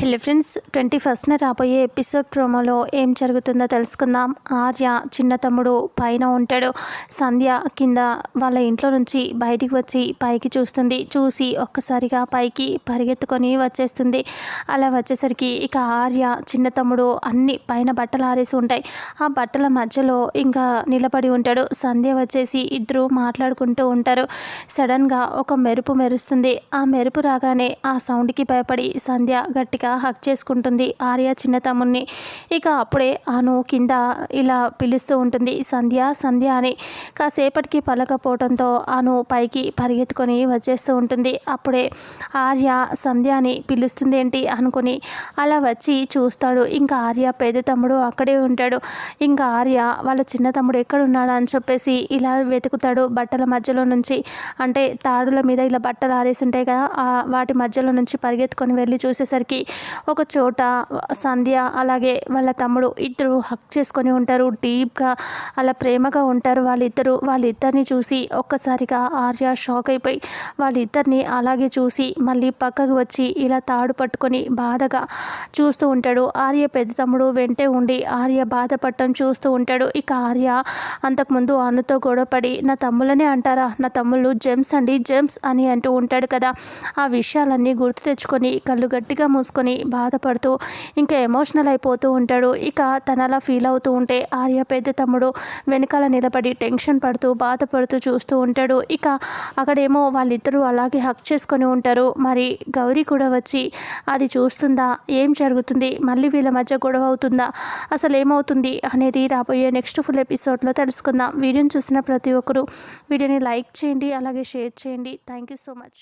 Hello friends twenty ఫస్ట్న రాబోయే episode ప్రోమోలో ఏం జరుగుతుందో తెలుసుకుందాం. ఆర్య చిన్న తమ్ముడు పైన ఉంటాడు. సంధ్య కింద వాళ్ళ ఇంట్లో నుంచి బయటికి వచ్చి పైకి చూస్తుంది. చూసి ఒక్కసారిగా పైకి పరిగెత్తుకొని వచ్చేస్తుంది. అలా వచ్చేసరికి ఇక ఆర్య చిన్న తమ్ముడు అన్ని పైన బట్టలు ఆరేసి ఉంటాయి. ఆ బట్టల మధ్యలో ఇంకా నిలబడి ఉంటాడు. సంధ్య వచ్చేసి ఇద్దరు మాట్లాడుకుంటూ ఉంటారు. సడన్గా ఒక మెరుపు మెరుస్తుంది. ఆ మెరుపు రాగానే ఆ సౌండ్కి భయపడి సంధ్య గట్టిగా హక్ చేసుకుంటుంది ఆర్య చిన్న తమ్ముడిని ఇక అప్పుడే అను కింద ఇలా పిలుస్తూ ఉంటుంది సంధ్య సంధ్య అని. కాసేపటికి పలకపోవడంతో అను పైకి పరిగెత్తుకొని వచ్చేస్తూ ఉంటుంది. అప్పుడే ఆర్య సంధ్య అని పిలుస్తుంది ఏంటి అనుకుని అలా వచ్చి చూస్తాడు. ఇంకా ఆర్య పెద్ద తమ్ముడు అక్కడే ఉంటాడు. ఇంకా ఆర్య వాళ్ళ చిన్న తమ్ముడు ఎక్కడున్నాడు? అని చెప్పేసి ఇలా వెతుకుతాడు బట్టల మధ్యలో నుంచి. అంటే తాడుల మీద ఇలా బట్టలు ఆరేసి ఉంటాయి కదా వాటి మధ్యలో నుంచి పరిగెత్తుకొని వెళ్ళి చూసేసరికి ఒక చోట సంధ్య అలాగే వాళ్ళ తమ్ముడు ఇద్దరు హక్ చేసుకొని ఉంటారు. డీప్గా అలా ప్రేమగా ఉంటారు. వాళ్ళిద్దరు వాళ్ళిద్దరిని చూసి ఒక్కసారిగా ఆర్య షాక్ అయిపోయి వాళ్ళిద్దరిని అలాగే చూసి మళ్ళీ పక్కకు వచ్చి ఇలా తాడు పట్టుకొని బాధగా చూస్తూ ఉంటాడు. ఆర్య పెద్ద తమ్ముడు వెంటే ఉండి ఆర్య బాధపడటం చూస్తూ ఉంటాడు. ఇక ఆర్య అంతకుముందు అనుతో గొడవపడి నా తమ్ములనే అంటారా? నా తమ్ముళ్ళు జెమ్స్ అండి జెమ్స్ అని అంటూ ఉంటాడు కదా. ఆ విషయాలన్నీ గుర్తు తెచ్చుకొని కళ్ళు గట్టిగా మూసుకొని అని బాధపడుతూ ఇంకా ఎమోషనల్ అయిపోతూ ఉంటాడు. ఇక తన అలా ఫీల్ అవుతూ ఉంటే ఆర్య పెద్ద తమ్ముడు వెనకాల నిలబడి టెన్షన్ పడుతూ బాధపడుతూ చూస్తూ ఉంటాడు. ఇక అక్కడేమో వాళ్ళిద్దరూ అలాగే హక్ చేసుకొని ఉంటారు. మరి గౌరీ కూడా వచ్చి అది చూస్తుందా? ఏం జరుగుతుంది? మళ్ళీ వీళ్ళ మధ్య గొడవ అవుతుందా? అసలు ఏమవుతుంది? అనేది రాబోయే నెక్స్ట్ ఫుల్ ఎపిసోడ్లో తెలుసుకుందాం. వీడియోని చూసిన ప్రతి ఒక్కరూ వీడియోని లైక్ చేయండి అలాగే షేర్ చేయండి. Thank you so much.